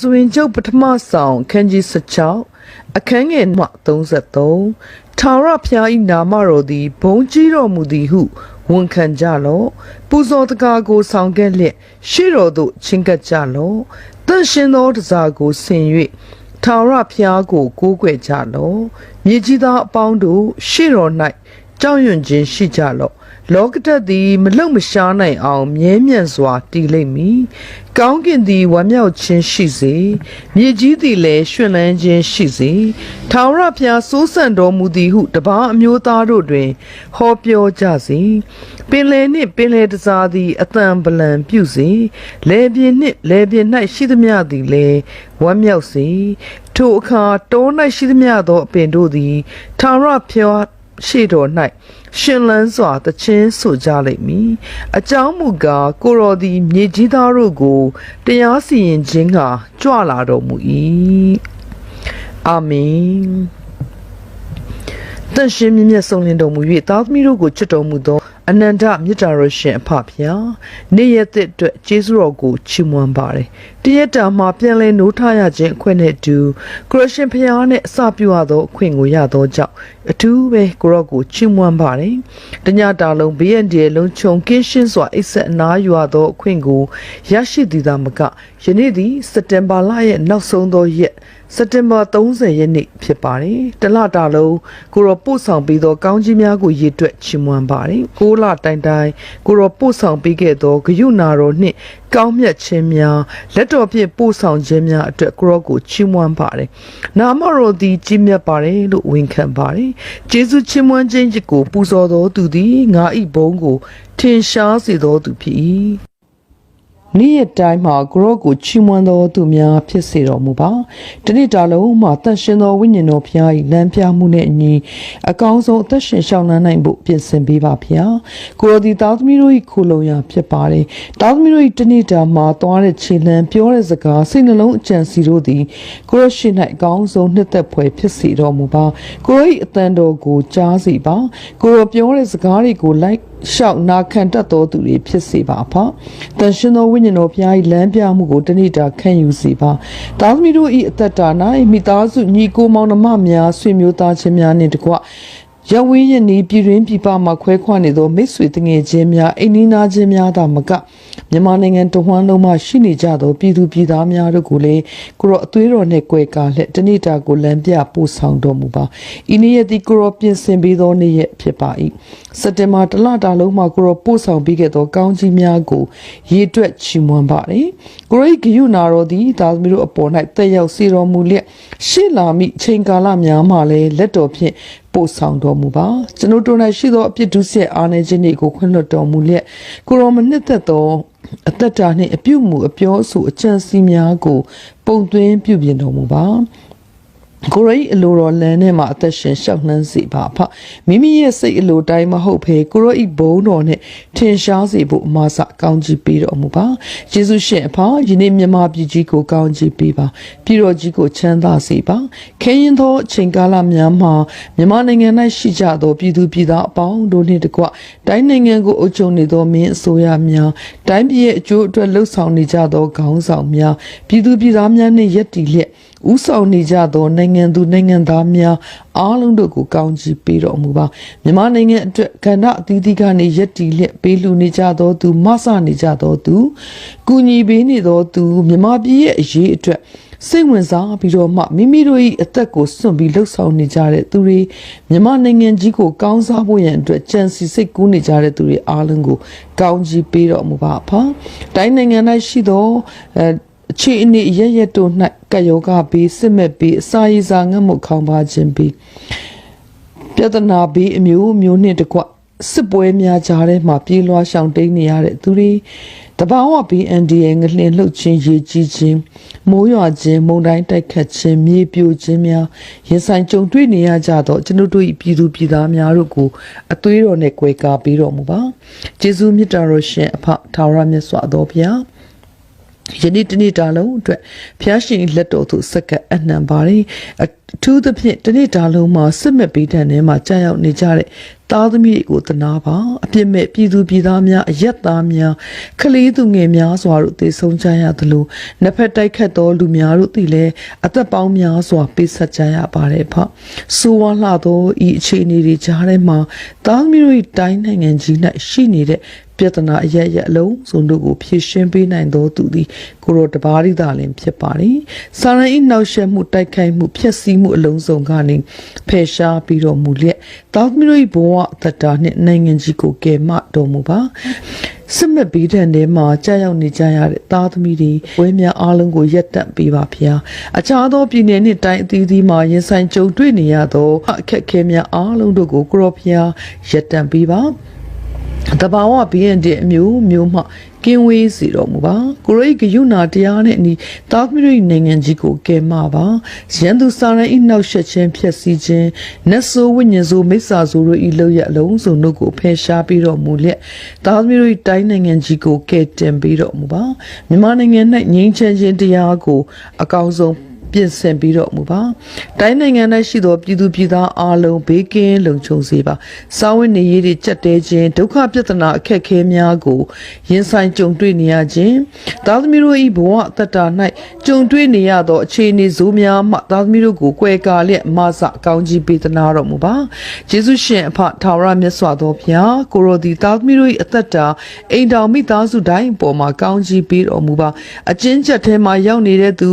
ရာဇဝင်ကျုပ်ပထမဆောင်ခန်းကြီး16အခန်းငယ်မှ33ထာဝရဘုရား၏နာမတော်သည်ဘုန်းကြီးတော်မူသည်ဟုဝန်ခံကြလော့ပူဇော်တကားကိုဆောင်ခဲ့လျက်ရှေ့တော်သို့ချဉ်ကပ်ကြလော့တန်ရှင်သောတစားကိုဆင်၍ထာဝရဘုရားကိုကိုးကွယ်ကြလော့မြေကြီးသားအပေါင်းတို့ရှေ့တော်၌ကြောက်ရွံ့ခြင်းရှိကြလော့ လောကဓာတ်သည် မလုံမရှားနိုင်အောင် မြဲမြံစွာတည်လိမ့်မည်။ကောင်းကင်သည်ဝမ်းမြောက်ခြင်းရှိစေ။မြေကြီးသည်လည်းရွှင်လန်းခြင်းရှိစေ။ထာဝရဘုရားစိုးစံတော်မူသည်ဟု တပါးအမျိုးသားတို့တွင် ဟောပြောကြစေ။ပင်လယ်နှင့်ပင်လယ်တစားသည်အတန်ပလံပြုစေ။လေပြင်းနှင့်လေပြင်း၌ရှိသမျှသည်လည်းဝမ်းမြောက်စေ။ထိုအခါတော၌ရှိသမျှသောအပင်တို့သည်ထာဝရဘုရား ရှေ့တော်၌ရှင်လန်းစွာတခြင်းဆိုကြလိမ့်မည်အကြောင်းမူကားကိုရော်သည်မြေကြီးသားတို့ကိုတရားစီရင်ခြင်းကကြွလာတော်မူ၏အာမင်တန်ရှင်မြင့်မြတ်ဆုံးလင်းတော်မူ၍သားသမီးတို့ကိုချစ်တော်မူသောအနန္တမြတ်တာရရှင်အဖဖျားနေ့ရက်သစ်အတွက်ကျေးဇူးတော်ကိုချီးမွမ်းပါတယ်တရက်တာမှာပြန်လဲနိုးထရခြင်းအခွင့်နဲ့အတူခရရှင်ဖျားနဲ့အစပြုရသောအခွင့်ကိုရသောကြောင့်အထူးပဲကိုရော့ကိုချီးမွမ်းပါတယ်တညတာလုံးဘေးရန်ဒီလုံးချုံကင်းရှင်းစွာအိတ်ဆက်အနားယူရသောအခွင့်ကိုရရှိသည်သာမကယနေ့သည်စက်တင်ဘာလရဲ့နောက်ဆုံးသောရက်စက်တင်ဘာ30ရက်နေ့ဖြစ်ပါတယ်တလတာလုံးကိုရောပို့ဆောင်ပြီးသောကောင်းကြီးများကိုရည်တွက်ချီးမွမ်းပါတယ်ကိုလတိုင်တိုင်ကိုရောပို့ဆောင်ပြီးခဲ့သောဂယုနာတော်နှင့်ကောင်းမြတ်ခြင်းများလက်တော်ဖြင့်ပို့ဆောင်ခြင်းများအတွက်ကိုရောကိုချီးမွမ်းပါတယ်နာမတော်သည်ကြီးမြတ်ပါတယ်လို့ဝန်ခံပါတယ်ကျေးဇူးချီးမွမ်းခြင်းကိုပူဇော်တော်သူသည်ငါ၏ဘုန်းကိုထင်ရှားစေတော်သူဖြစ်၏ နေ့ရက်တိုင်းမှာကိုရော့ကိုချီးမွမ်းတော်သူများဖြစ်စေတော်မူပါ။ဒီနေ့တာလုံးမှာတန်ရှင်သောဝိညာဉ်တော်ဖျား၏လမ်းပြမှုနဲ့အညီအကောင်းဆုံးအသက်ရှင်ရှောင်လန်းနိုင်ဖို့ပြင်ဆင်ပေးပါဖျား။ကိုရောဒီသားသမီးတို့၏ခိုလုံရာဖြစ်ပါတယ်။သားသမီးတို့၏တနေ့တာမှာသွားတဲ့ခြေလှမ်းပြောတဲ့စကားစိတ်နှလုံးအကြံစီတို့သည်ကိုရော့ရှိ၌အကောင်းဆုံးနှစ်သက်ဖွယ်ဖြစ်စေတော်မူပါ။ကိုရော၏အတန်တော်ကိုကြားစီပါ။ကိုရောပြောတဲ့စကားတွေကိုလိုက် ရှောက်နာခံတတ်သောသူတွေဖြစ်စေပါဖ။တန်ရှင်သောဝိညာဉ်တော်ဘုရား၏လမ်းပြမှုကိုတဏိတာခံယူစေပါ။သားသမီးတို့၏အသက်တာ၌မိသားစုညီကိုမောင်နှမများဆွေမျိုးသားချင်းများနှင့်တကွ ရဝင်းရနီးပြည်တွင်းပြည်ပမှာခွဲခွာနေသောမိတ်ဆွေတငယ်ချင်းများအိမ်နီးနားချင်းများသာမကမြန်မာနိုင်ငံတဝန်းလုံးမှာရှိနေကြသောပြည်သူပြည်သားများတို့ကိုလည်းကိုရောအသွေးတော်နဲ့ကြွယ်ကာလက်တဏိတာကိုလမ်းပြပို့ဆောင်တော်မူပါ။ဤနေ့ရက်သည်ကိုရောပြင်ဆင်ပေးသောနေ့ရက်ဖြစ်ပါ၏။စက်တင်ဘာတလတာလုံးမှာကိုရောပို့ဆောင်ပေးခဲ့သောကောင်းကြီးများကိုရေတွက်ချီးမွမ်းပါれ။ကိုရော၏ဂယုနာတော်သည်သာသမီတို့အပေါ်၌တက်ရောက်စေတော်မူလျက်ရှေ့လာမိချိန်ကာလများမှလည်းလက်တော်ဖြင့် ပို့ဆောင်တော်မူပါကျွန်ုပ်တို့၌ရှိသောအပြစ်ဒုစရိုက်အားနည်းခြင်းတွေကိုခွင့်လွှတ်တော်မူလျက်ကိုရောမနှစ်သက်သောအသက်တာနှင့်အပြုမှုအပြောအဆိုအကြံစီများကို ပုံသွင်းပြုပြင်တော်မူပါ ကိုရိအလိုတော်လမ်းထဲမှာအသက်ရှင်ရှောက်နှမ်းစေပါဖမိမိရဲ့စိတ်အလိုတိုင်းမဟုတ်ဘဲကိုရိဘုံတော်နဲ့ထင်ရှားစေဖို့အမစကောင်းကြီးပေးတော်မူပါယေရှုရှင်အဖယနေ့မြမပြည်ကြီးကိုကောင်းကြီးပေးပါပြည်တော်ကြီးကိုချမ်းသာစေပါခဲရင်သောအချိန်ကာလများမှာမြန်မာနိုင်ငံ၌ရှိကြသောပြည်သူပြည်သားအပေါင်းတို့နှင့်တကွတိုင်းနိုင်ငံကိုအုပ်ချုပ်နေသောမင်းအစိုးရများတိုင်းပြည်ရဲ့အကျိုးအတွက်လှုပ်ဆောင်နေကြသောခေါင်းဆောင်များပြည်သူပြည်သားများနှင့်ယက်တည်လျက်ဥဆောင်နေကြသောနိုင်ငံသူနိုင်ငံသားများအားလုံးတို့ကိုကောင်းချီးပေးတော်မူပါမြန်မာနိုင်ငံအတွက်ကဏ္ဍအသီးသီးကနေယက်တီလျက်ပေးလူနေကြသောသူမဆနေကြသောသူကူညီပေးနေသောသူမြန်မာပြည်ရဲ့အရေးအတွက်စိတ်ဝင်စားပြီးတော့မှမိမိတို့၏အသက်ကိုစွန့်ပြီးလှုပ်ဆောင်နေကြတဲ့သူတွေမြန်မာနိုင်ငံကြီးကိုကောင်းစားဖို့ရန်အတွက်ကြံစီစိတ်ကူးနေကြတဲ့သူတွေအားလုံးကိုကောင်းချီးပေးတော်မူပါဖာတိုင်းနိုင်ငံ၌ရှိသောအဲ အခြေအနေရရတို့၌ကယောဂဘေးစစ်မဲ့ဘေးအစာရည်စာငတ်မှုခေါင်းပါခြင်းဘေးပြဿနာဘေးအမျိုးမျိုးနှင့်တကွစစ်ပွဲများကြားထဲမှာပြေးလွှားရှောင်တိန်နေရတဲ့သူတွေတဘာဝ BNDA ငလင်လှုပ်ခြင်းရေကြီးခြင်းမိုးရွာခြင်းမုန်တိုင်းတိုက်ခတ်ခြင်းမြေပြိုခြင်းများရင်ဆိုင်ကြုံတွေ့နေရကြတော့ကျွန်ုပ်တို့၏ပြည်သူပြည်သားများတို့ကိုအသွေးတော်နဲ့ကြွယ်ကာပေးတော်မူပါကျေးဇူးမြတ်တော်ရှင်အဖထာဝရမြတ်စွာသောဘုရား ယနေ့တနေ့တာလုံးအတွက်ဖျားရှင်လက်တော်သို့စက္ကပ်အနှံပါတယ်အထူးသဖြင့်တနေ့တာလုံးမှာစစ်မဲ့ပေးတဲ့နေမှာကြာရောက်နေကြတဲ့သားသမီးတွေကိုတနာပါအပြစ်မဲ့ပြည်သူပြည်သားများအယက်သားများကလေးသူငယ်များစွာတို့သေဆုံးကြရသလိုနှစ်ဖက်တိုက်ခတ်သောလူများတို့သည်လည်းအသက်ပေါင်းများစွာပေးဆက်ကြရပါတယ်ဖဆိုးဝါးလှသောဤအခြေအနေတွေကြားထဲမှာသားသမီးတို့၏တိုင်းနိုင်ငံကြီး၌ရှိနေတဲ့ ပြဿနာအရရအလုံးစုံတို့ကိုဖြေရှင်းပေးနိုင်သောသူသည်ကိုရောတပါးရိသာလင်ဖြစ်ပါတယ်။စာရန်ဤနောက်ရှက်မှုတိုက်ခိုက်မှုဖျက်ဆီးမှုအလုံးစုံကနေဖယ်ရှားပြီးတော်မူလျက်တောက်မီတို့၏ဘဝအသက်တာနှင့်နိုင်ငံကြီးကိုကယ်မတော်မူပါ။စစ်မဲ့ဘေးဒဏ်ထဲမှာကြာရောက်နေကြရတဲ့သားသမီးတွေဝဲများအားလုံးကိုရက်တက်ပေးပါဖျား။အခြားသောပြည်နယ်နှင့်တိုင်းအသီးသီးမှာရင်ဆိုင်ကြုံတွေ့နေရသောအခက်အခဲများအားလုံးတို့ကိုကိုရောဖျားရက်တံပေးပါ။ တဘာဝဘီရင်တဲ့အမျိုးမျိုးမှကင်းဝေးစေတော်မူပါကိုရိတ်ဂယုဏတရားနဲ့အနီတာသမီရိနိုင်ငံကြီးကိုကယ်မပါရန်သူစာရန်ဤနောက်ဆက်ခြင်းဖြစ်စီခြင်းနတ်ဆိုးဝိညာဉ်ဆိုးမိစ္ဆာဆိုးတို့ဤလောက်ရအလုံးစုံတို့ကိုဖယ်ရှားပြီးတော်မူလျက်တာသမီရိတိုင်းနိုင်ငံကြီးကိုကယ်တင်ပြီးတော်မူပါမြန်မာနိုင်ငံ၌ငြိမ်းချမ်းခြင်းတရားကိုအကောင်းဆုံး ပြင်ဆင်ပြီးတော့မူပါတိုင်းနိုင်ငံ၌ရှိသောပြည်သူပြည်သားအားလုံးဘေးကင်းလုံခြုံစေပါစာဝတ်နေရေးတွေကြက်တဲခြင်းဒုက္ခပြဿနာအခက်အခဲများကိုရင်ဆိုင်ကြုံတွေ့နေရခြင်းသားသမီးတို့၏ဘဝအသက်တာ၌ကြုံတွေ့နေရသောအခြေအနေဇိုးများမှသားသမီးတို့ကိုကွယ်ကာလျက်မဆအကောင်းကြီးပေးသနာတော်မူပါယေရှုရှင်အဖထာဝရမြတ်စွာသောဘုရားကိုရောဒီသားသမီးတို့၏အသက်တာအိမ်တော်မိသားစုတိုင်းအပေါ်မှာကောင်းကြီးပေးတော်မူပါအကျဉ်းချက်ထဲမှာရောက်နေတဲ့သူ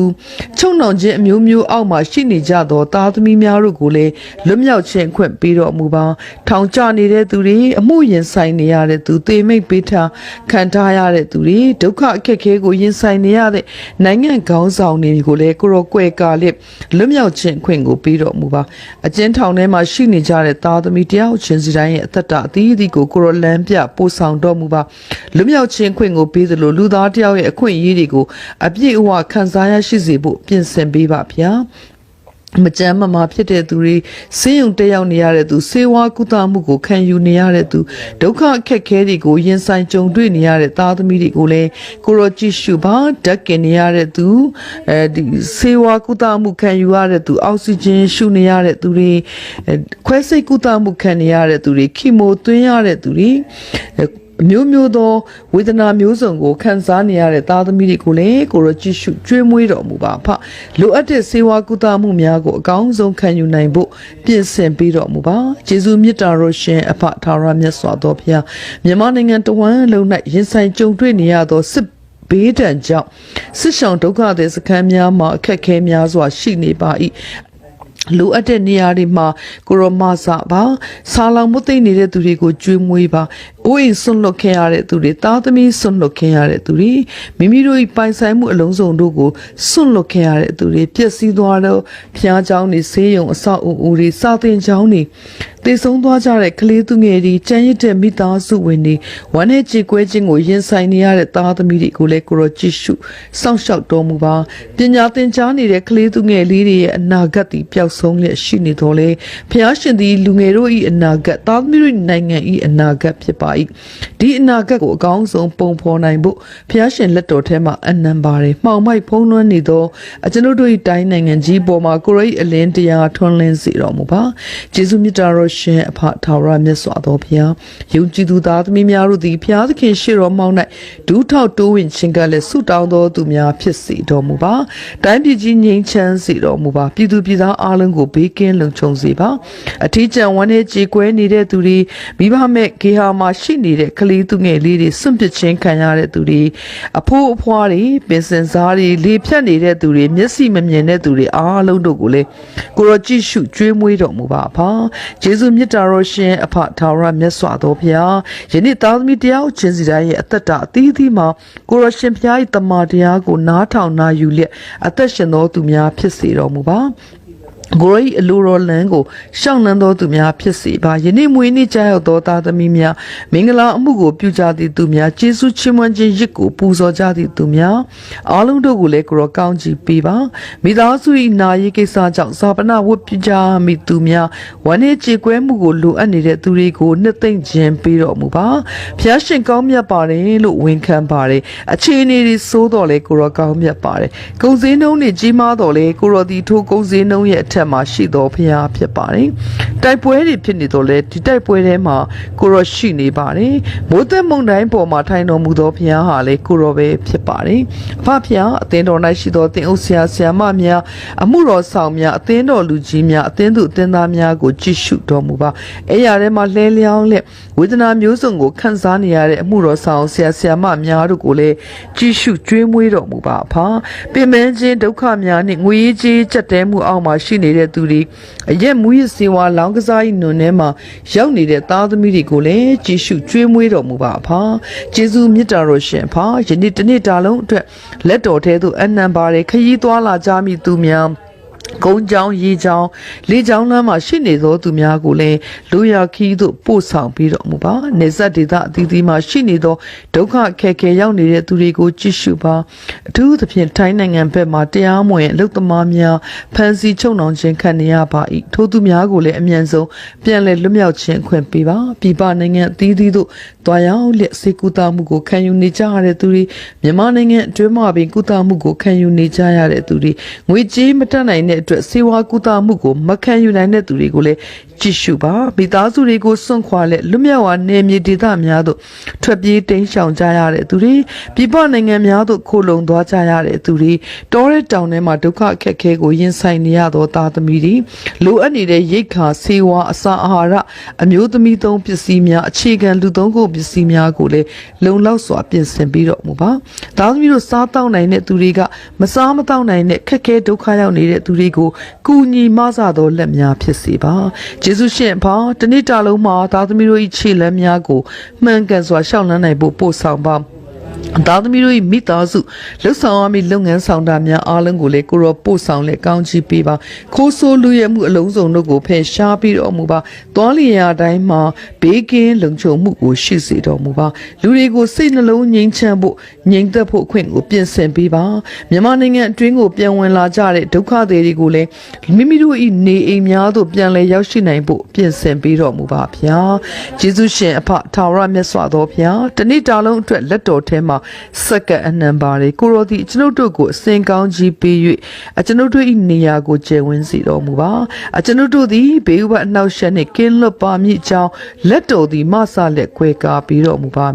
ချုံနှောင်ခြင်းအမျိုးမျိုးအောက်မှာရှိနေကြသောသားသမီးများတို့ကိုလည်းလွတ်မြောက်ခြင်းအခွင့်ပေးတော်မူပါထောင်ကျနေတဲ့သူတွေအမှုရင်ဆိုင်နေရတဲ့သူသေမိတ်ပေးထားခံထားရတဲ့သူတွေဒုက္ခအခက်အခဲကိုရင်ဆိုင်နေရတဲ့နိုင်ငံခေါင်းဆောင်တွေကိုလည်းကိုရောကွယ်ကာလစ်လွတ်မြောက်ခြင်းအခွင့်ကိုပေးတော်မူပါအကျဉ်းထောင်ထဲမှာရှိနေကြတဲ့သားသမီးတယောက်ချင်းစီတိုင်းရဲ့အသက်တာအသီးသီးကိုကိုရောလမ်းပြပို့ဆောင်တော်မူပါလွတ်မြောက်ခြင်းအခွင့်ကိုပေးသလိုလူသားတယောက်ရဲ့အခွင့်အရေးတွေကိုအပြည့်အဝခံစားရရှိစေဖို့ပြင်ဆင်ပေးပါဗျာမကြမ်းမမာဖြစ်တဲ့သူတွေဆေးရုံတက်ရောက်နေရတဲ့သူဆေးဝါးကုသမှုကိုခံယူနေရတဲ့သူဒုက္ခအခက်ခဲတွေကိုရင်ဆိုင်ကြုံတွေ့နေရတဲ့သားသမီးတွေကိုလည်းကိုရောကြည့်ရှုပါဓာတ်ကင်နေရတဲ့သူအဲဒီဆေးဝါးကုသမှုခံယူရတဲ့သူအောက်ဆီဂျင်ရှုနေရတဲ့သူတွေအဲခွဲစိတ်ကုသမှုခံနေရတဲ့သူတွေခီမိုသွင်းရတဲ့သူတွေ အဲအမျိုးမျိုးသောဝေဒနာမျိုးစုံကိုခံစားနေရတဲ့သားသမီးတွေကိုလည်းကိုရောကြည့်ရှုကျွေးမွေးတော်မူပါဖလိုအပ်တဲ့စေဝါကုသမှုများကိုအကောင်းဆုံးခံယူနိုင်ဖို့ပြင်ဆင်ပေးတော်မူပါယေရှုမြတ်တာတော်ရှင်အဖထာဝရမြတ်စွာသောဘုရားမြန်မာနိုင်ငံတဝန်းလုံး၌ရင်ဆိုင်ကြုံတွေ့နေရသောစစ်ဘေးဒဏ်ကြောင့်ဆစ်ဆောင်ဒုက္ခသည်စခန်းများမှာအခက်အခဲများစွာရှိနေပါ၏လိုအပ်တဲ့နေရာတွေမှာကိုရောမဆာပါဆာလောင်မသိမ့်နေတဲ့သူတွေကိုကျွေးမွေးပါ အိုးအိမ်ဆွန့်လွတ်ခဲ့ရတဲ့သူတွေသားသမီးဆွန့်လွတ်ခဲ့ရတဲ့သူတွေမိမိတို့၏ပိုင်ဆိုင်မှုအလုံးစုံတို့ကိုဆွန့်လွတ်ခဲ့ရတဲ့သူတွေပျက်စီးသွားတော့ဖျားเจ้าနေဆေးရုံအဆောက်အဦတွေစာသင်ကျောင်းတွေတည်ဆုံးသွားကြတဲ့ကလေးသူငယ်တွေကြမ်းရစ်တဲ့မိသားစုဝင်တွေဝမ်းနဲ့ကြေကွဲခြင်းကိုရင်ဆိုင်နေရတဲ့သားသမီးတွေကိုလည်းကိုရောကြည့်ရှုစောင့်ရှောက်တော်မူပါပညာသင်ကြားနေတဲ့ကလေးသူငယ်လေးတွေရဲ့အနာဂတ်တည်ပျောက်ဆုံးလျက်ရှိနေတော်လေဖျားရှင်သည်လူငယ်တို့၏အနာဂတ်သားသမီးတို့၏နိုင်ငံ၏အနာဂတ်ဖြစ်ပါ၏ ဒီအနာဂတ်ကိုအကောင်းဆုံးပုံဖော်နိုင်ဖို့ဖျားရှင်လက်တော်ထဲမှာအနံပါတယ်မှောင်မိုက်ဖုံးလွှမ်းနေသောအကျွန်ုပ်တို့၏တိုင်းနိုင်ငံကြီးပေါ်မှာကိုရိတ်အလင်းတရားထွန်းလင်းစေတော်မူပါယေရှုမြတ်တော်ရှင်အဖထာဝရမြတ်စွာသောဘုရားယုံကြည်သူသားသမီးများတို့သည်ဘုရားသခင်ရှေ့တော်မှောက်၌ဒူးထောက်တိုးဝင်ခြင်းကလည်းဆုတောင်းသောသူများဖြစ်စေတော်မူပါတိုင်းပြည်ကြီးငြိမ်းချမ်းစေတော်မူပါပြည်သူပြည်သားအားလုံးကိုဘေးကင်းလုံခြုံစေပါအထီးကျန်ဝမ်းနဲ့ကြေကွဲနေတဲ့သူတွေမိဘမဲ့ဂေဟာမှာရှိနေတဲ့ကလေးသူငယ်လေးတွေစွန့်ပစ်ခြင်းခံရတဲ့သူတွေအဖိုးအဖွားတွေပင်စင်စားတွေလေဖြတ်နေတဲ့သူတွေမျက်စိမမြင်တဲ့သူတွေအားလုံးတို့ကိုလည်းကိုရောကြည့်ရှုကျွေးမွေးတော်မူပါဖာယေရှုမြတ်တော်ရှင်အဖထာဝရမြတ်စွာသောဘုရားယနေ့သားသမီးတယောက်ချင်းစီတိုင်းရဲ့အသက်တာအသီးသီးမှာကိုရောရှင်ဘုရား၏တမန်တရားကိုနားထောင်နာယူလျက်အသက်ရှင်သောသူများဖြစ်စေတော်မူပါ ကိုရိအလိုတော်လန်းကိုရှောင်းနှံသောသူများဖြစ်စေပါယနေ့မွေးနေ့ကြာရောက်သောသားသမီးများမင်္ဂလာအမှုကိုပြုကြသည့်သူများကျေးဇူးချီးမွမ်းခြင်းရစ်ကိုပူဇော်ကြသည့်သူများအားလုံးတို့ကိုလည်းကိုရောကောင်းချီးပေးပါမိသားစု၏နာရေးကိစ္စကြောင့်ဇာပနာဝတ်ပြုကြမိသူများဝမ်းနည်းကြေကွဲမှုကိုလိုအပ်နေတဲ့သူတွေကိုနှစ်သိမ့်ခြင်းပေးတော်မူပါဖျားရှင်ကောင်းမြတ်ပါတယ်လို့ဝန်ခံပါတယ်အခြေအနေတွေစိုးတော်လဲကိုရောကောင်းမြတ်ပါတယ်ကုံစင်းနှုံးတွေကြီးမားတော်လဲကိုရောဒီထိုးကုံစင်းနှုံးရဲ့အထက်မှာရှိတော်ဖျားဖြစ်ပါတယ်တိုက်ပွဲတွေဖြစ်နေတော့လဲဒီတိုက်ပွဲထဲမှာကိုရောရှိနေပါတယ်မိုးသက်မုန်တိုင်းပေါ်မှာထိုင်တော်မူသောဖျားဟာလဲကိုရောပဲဖြစ်ပါတယ်အဖဖျားအသင်းတော်၌ရှိသောတင်အုပ်ဆရာဆရာမများအမှုတော်ဆောင်များအသင်းတော်လူကြီးများအသင်းသူအသင်းသားများကိုကြည့်ရှုတော်မူပါအဲ့ရထဲမှာလှဲလျောင်းလက်ဝေဒနာမျိုးစုံကိုခံစားနေရတဲ့အမှုတော်ဆောင်ဆရာဆရာမများတို့ကိုလည်းကြည့်ရှုကျွေးမွေးတော်မူပါအဖပင်မခြင်းဒုက္ခများနှင့်ငွေကြေးကြက်တဲမှုအောက်မှာရှိနေတဲ့သူတွေအရက်မူရစေဝါလောင်းကစား၏နွန်ထဲမှာရောက်နေတဲ့သားသမီးတွေကိုလည်းကြည့်ရှုကျွေးမွေးတော်မူပါအဖကျေးဇူးမြတ်တာတော်ရှင်အဖယနေ့တစ်နေ့တာလုံးအတွက်လက်တော်ထဲသို့အနံပါရခရီးသွားလာကြမိသူများ ကုန်းချောင်းရေချောင်းလေချောင်းလမ်းမှာရှိနေသောသူများကိုလည်းလူရခီးသို့ပို့ဆောင်ပြီးတော်မူပါနေဆက်ဒေသအသီးသီးမှာရှိနေသောဒုက္ခအခက်အခဲရောက်နေတဲ့သူတွေကိုကြည့်ရှုပါအထူးသဖြင့်ထိုင်းနိုင်ငံဘက်မှာတရားမဝင်အလုသမားများဖမ်းဆီးချုပ်နှောင်ခြင်းခံနေရပါ၏ထို့သူများကိုလည်းအမြန်ဆုံးပြန်လည်လွတ်မြောက်ခြင်းခွင့်ပေးပါပြည်ပနိုင်ငံအသီးသီးသို့တွားရောက်လက်စေကူတာမှုကိုခံယူနေကြရတဲ့သူတွေမြန်မာနိုင်ငံအတွင်းမှာပင်ကုသမှုကိုခံယူနေကြရတဲ့သူတွေငွေကြေးမတက်နိုင်တဲ့အတွက်စေဝါကုသမှုကိုမခံယူနိုင်တဲ့သူတွေကိုလည်းကြည့်ရှုပါမိသားစုတွေကိုစွန့်ခွာလက်လွတ်မြောက်ဝါနေမြေဒေသများသို့ထွက်ပြေးတိမ်းရှောင်ကြရတဲ့သူတွေပြည်ပနိုင်ငံများသို့ခိုလုံသွားကြရတဲ့သူတွေတောတဲ့တောင်ထဲမှာဒုက္ခအခက်အခဲကိုရင်ဆိုင်နေရသောသားသမီးတွေလိုအပ်နေတဲ့ရိတ်ခါစေဝါအစာအာဟာရအမျိုးသမီးသုံးပစ္စည်းများအခြေခံလူသုံးကုန်ပစ္စည်းများကိုလည်းလုံလောက်စွာပြင်ဆင်ပြီးတော့မူပါသားသမီးတို့စားတောက်နိုင်တဲ့သူတွေကမစားမတောက်နိုင်တဲ့ခက်ခဲဒုက္ခရောက်နေတဲ့သူတွေကိုကူညီမဆသောလက်များဖြစ်စေပါယေရှုရှင်အဖောတနေ့တာလုံးမှာသားသမီးတို့၏ခြေလက်များကိုမှန်ကန်စွာရှောက်လန်းနိုင်ဖို့ပို့ဆောင်ပါ သားသမီးတို့၏မိသားစုလှုပ်ဆောင်ရမည့်လုပ်ငန်းဆောင်တာများအားလုံးကိုလည်းကိုရောပို့ဆောင်လက်ကောင်းချီးပေးပါခိုးဆိုးလူရဲမှုအလုံးစုံတို့ကိုဖယ်ရှားပြီးတော်မူပါသွားလျင်ရာတိုင်းမှာဘေးကင်းလုံခြုံမှုကိုရှိစေတော်မူပါလူတွေကိုစိတ်နှလုံးငြိမ်းချမ်းဖို့ငြိမ်သက်ဖို့အခွင့်ကိုပြင်ဆင်ပေးပါမြန်မာနိုင်ငံအတွင်းကိုပြန်ဝင်လာကြတဲ့ဒုက္ခသည်တွေကိုလည်းမိမိတို့၏နေအိမ်များသို့ပြန်လည်ရောက်ရှိနိုင်ဖို့ပြင်ဆင်ပေးတော်မူပါဗျာယေရှုရှင်အဖထာဝရမြတ်စွာသောဘုရားတနေ့တာလုံးအတွက်လက်တော်ထဲမှာစက္ကန့်အနှံပါလေကိုရောဒီကျွန်ုပ်တို့ကိုအစဉ်ကောင်းကြီးပေး၍အကျွန်ုပ်တို့၏နေရာကိုကျယ်ဝန်းစေတော်မူပါအကျွန်ုပ်တို့သည်ဘေးဥပအနှောက်အယှက်နှင့်ကင်းလွတ်ပါမည်အကြောင်းလက်တော်သည်မဆလက်ခွဲကားပြီးတော်မူပါ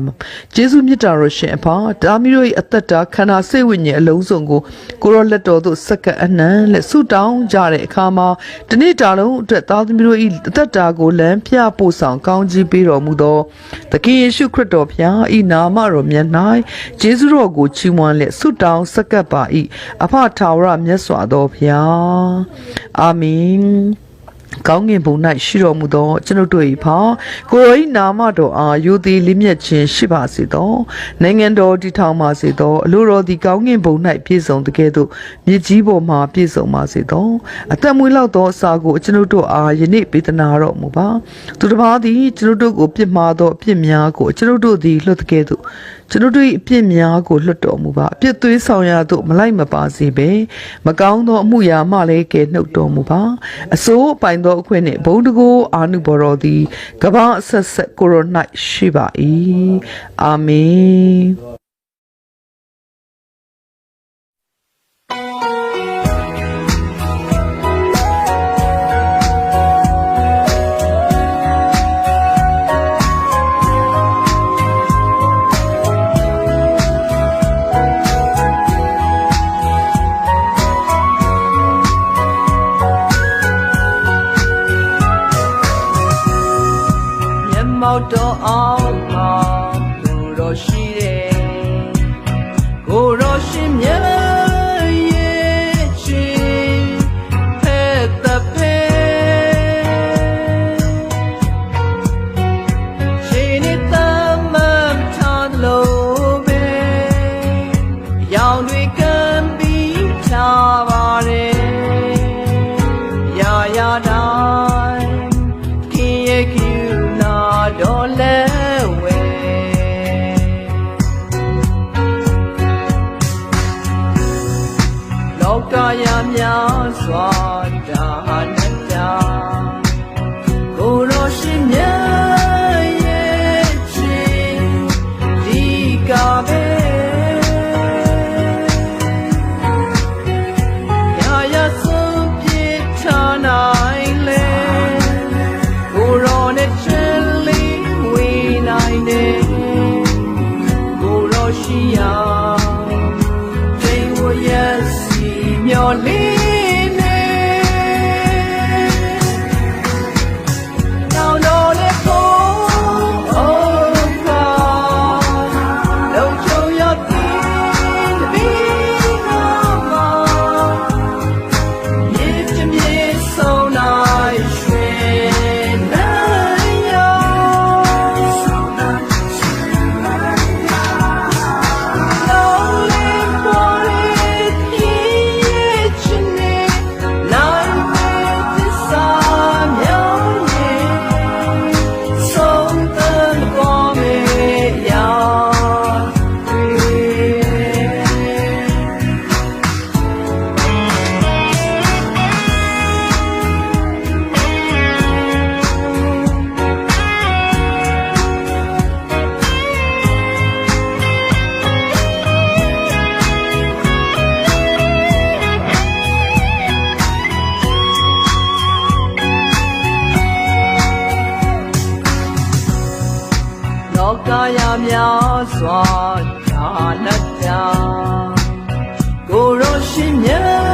ယေရှုမြတ်တော်ရှင်အဖဒါမီတို့၏အသက်တာခန္ဓာစိတ်ဝိညာဉ်အလုံးစုံကိုကိုရောလက်တော်သို့စက္ကန့်အနှံလက်ဆုတောင်းကြတဲ့အခါမှာတနေ့တာလုံးအတွက်သားသမီးတို့၏အသက်တာကိုလမ်းပြပို့ဆောင်ကောင်းကြီးပေးတော်မူသောသခင်ယေရှုခရစ်တော်ဖျားဤနာမတော်မြတ်၌ယေရှုတော်ကိုချီးမွမ်းလက်ဆုတောင်းစက္ကပ်ပါ၏အဖထာဝရမြတ်စွာသောဖျားအာမင်ကောင်းငင်ဘုံ၌ရှိတော်မူသောကျွန်ုပ်တို့၏ဖာကိုယ်တော်၏နာမတော်အားယိုသည်လိမြတ်ခြင်းရှိပါစေသောနိုင်ငံတော်တည်ထောင်ပါစေသောအလိုတော်သည်ကောင်းငင်ဘုံ၌ပြည့်စုံတကယ်သို့မြစ်ကြီးပေါ်မှပြည့်စုံပါစေသောအသက်မွေးလောက်သောအစာကိုကျွန်ုပ်တို့အားယနေ့ပေးသနာတော်မူပါသူတစ်ပါးသည်ကျွန်ုပ်တို့ကိုပြစ်မှားသောအပြစ်များကိုကျွန်ုပ်တို့သည်လွတ်တကယ်သို့ ကျွန်ုပ်တို့၏အပြစ်များကိုလွတ်တော်မူပါအပြစ်သွေးဆောင်ရာသို့မလိုက်မပါစေဘဲမကောင်းသောအမှုရာမှလည်းကဲနှုတ်တော်မူပါအစိုးအပိုင်သောအခွင့်နှင့်ဘုံတကိုးအာနုဘော်တော်သည်ကမ္ဘာအဆက်ဆက်ကိုရို၌ရှိပါ၏အာမင် မှောက်တော်အောင်မှာကိုတော်ရှိတယ်ကိုတော်ရှင်မြတ်ရဲ့ရှင်ဖက်တဖဲရှင်နေတမမ်ထားလို့ပဲရောင်တွေကံပြီးချပါတယ်ရာ ကာယများစွာဒါလက်ပြကိုရောရှိမြဲ